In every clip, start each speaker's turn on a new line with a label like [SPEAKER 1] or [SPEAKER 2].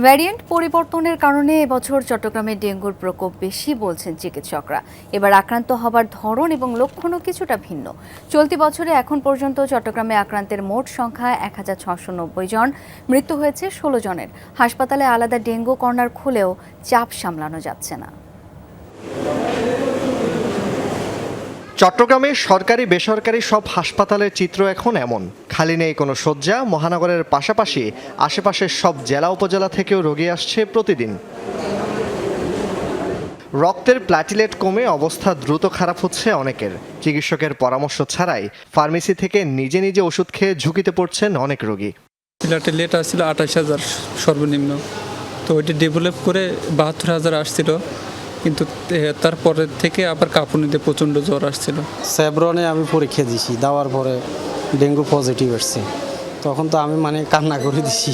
[SPEAKER 1] Variant পরিবর্তনের কারণে এবছর চট্টগ্রামে ডেঙ্গুর প্রকোপ বেশি বলছেন চিকিৎসকরা। এবার আক্রান্ত হবার ধরন এবং লক্ষণও কিছুটা ভিন্ন। চলতি বছরে এখন পর্যন্ত চট্টগ্রামে আক্রান্তের মোট সংখ্যা এক হাজার ছশো নব্বই জন। মৃত্যু হয়েছে ষোলো জনের। হাসপাতালে আলাদা ডেঙ্গু কর্নার খুলেও চাপ সামলানো যাচ্ছে না।
[SPEAKER 2] চট্টগ্রামে সরকারি, বেসরকারি সব হাসপাতালের চিত্র এখন এমন। খালি নেই কোনো শয্যা, মহানগরের পাশাপাশি আশেপাশের সব জেলা উপজেলা থেকেও রোগী আসছে প্রতিদিন। রক্তের প্ল্যাটিলেট কমে অবস্থা দ্রুত খারাপ হচ্ছে অনেকের। চিকিৎসকের পরামর্শ ছাড়াই ফার্মেসি থেকে নিজে নিজে ওষুধ খেয়ে ঝুঁকিতে পড়ছেন অনেক রোগী।
[SPEAKER 3] প্লেট আসছিল আঠাশ হাজার সর্বনিম্ন। তো ওইটি ডেভেলপ করে বাহাত্তর হাজার আসছিল। কিন্তু তারপরের থেকে আবার কাঁপুনিতে প্রচণ্ড জ্বর আসছিল।
[SPEAKER 4] স্যাব্রনে আমি পরীক্ষা দিছি দেওয়ার পরে ডেঙ্গু পজিটিভ আসছে। তখন তো আমি মানে কান্না করে দিছি।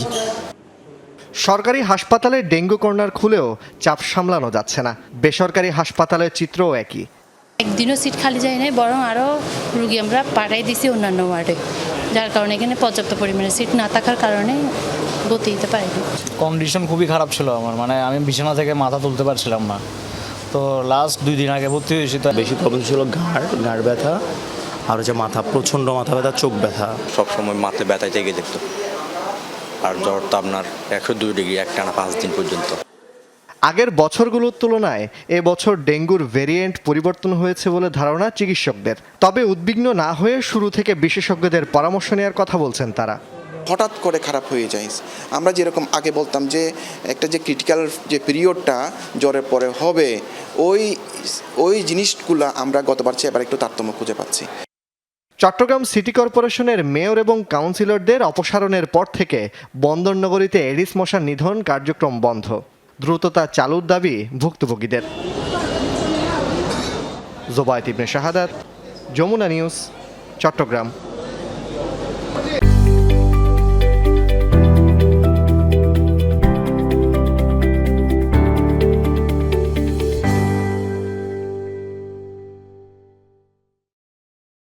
[SPEAKER 2] সরকারি হাসপাতালে ডেঙ্গু কর্নার খুলেও চাপ সামলানো যাচ্ছে না। বেসরকারি হাসপাতালের চিত্রও একই।
[SPEAKER 5] একদিনও সিট খালি যায় নাই বরং আরও রুগী আমরা পাঠাই দিছি অন্যান্য ওয়ার্ডে। যার কারণে এখানে পর্যাপ্ত পরিমাণে সিট না থাকার কারণে গতি দিতে পারিনি।
[SPEAKER 6] কন্ডিশন খুবই খারাপ ছিল আমার মানে আমি বিছানা থেকে মাথা তুলতে পারছিলাম না। তো লাস্ট দুই দিন আগে ভর্তি হয়েছি তো
[SPEAKER 7] বেশি প্রবলেম ছিল ঘাড় ঘাড় ব্যথা আর হচ্ছে মাথা প্রচণ্ড মাথা ব্যথা চোখ ব্যথা।
[SPEAKER 8] সবসময় মাথায় ব্যথায় থেকে যেত। আর জ্বর তো আপনার একশো দুই ডিগ্রি একটানা পাঁচ দিন পর্যন্ত।
[SPEAKER 2] আগের বছরগুলোর তুলনায় এ বছর ডেঙ্গুর ভেরিয়েন্ট পরিবর্তন হয়েছে বলে ধারণা চিকিৎসকদের। তবে উদ্বিগ্ন না হয়ে শুরু থেকে বিশেষজ্ঞদের পরামর্শ নেওয়ার কথা বলছেন তারা।
[SPEAKER 9] হঠাৎ করে খারাপ হয়ে যায়। আমরা যেরকম আগে বলতাম যে, একটা যে ক্রিটিক্যাল যে পিরিয়ডটা জ্বরের পরে হবে, ওই ওই জিনিসগুলো আমরা গতবার চেয়ে এবার একটু তারতম্য খুঁজে পাচ্ছি।
[SPEAKER 2] চট্টগ্রাম সিটি কর্পোরেশনের মেয়র এবং কাউন্সিলরদের অপসারণের পর থেকে বন্দরনগরীতে এডিস মশার নিধন কার্যক্রম বন্ধ। দ্রুততা চালুর দাবি ভুক্তভোগীদের। জোবায়ত ইবনে শাহাদাত, যমুনা নিউজ, চট্টগ্রাম।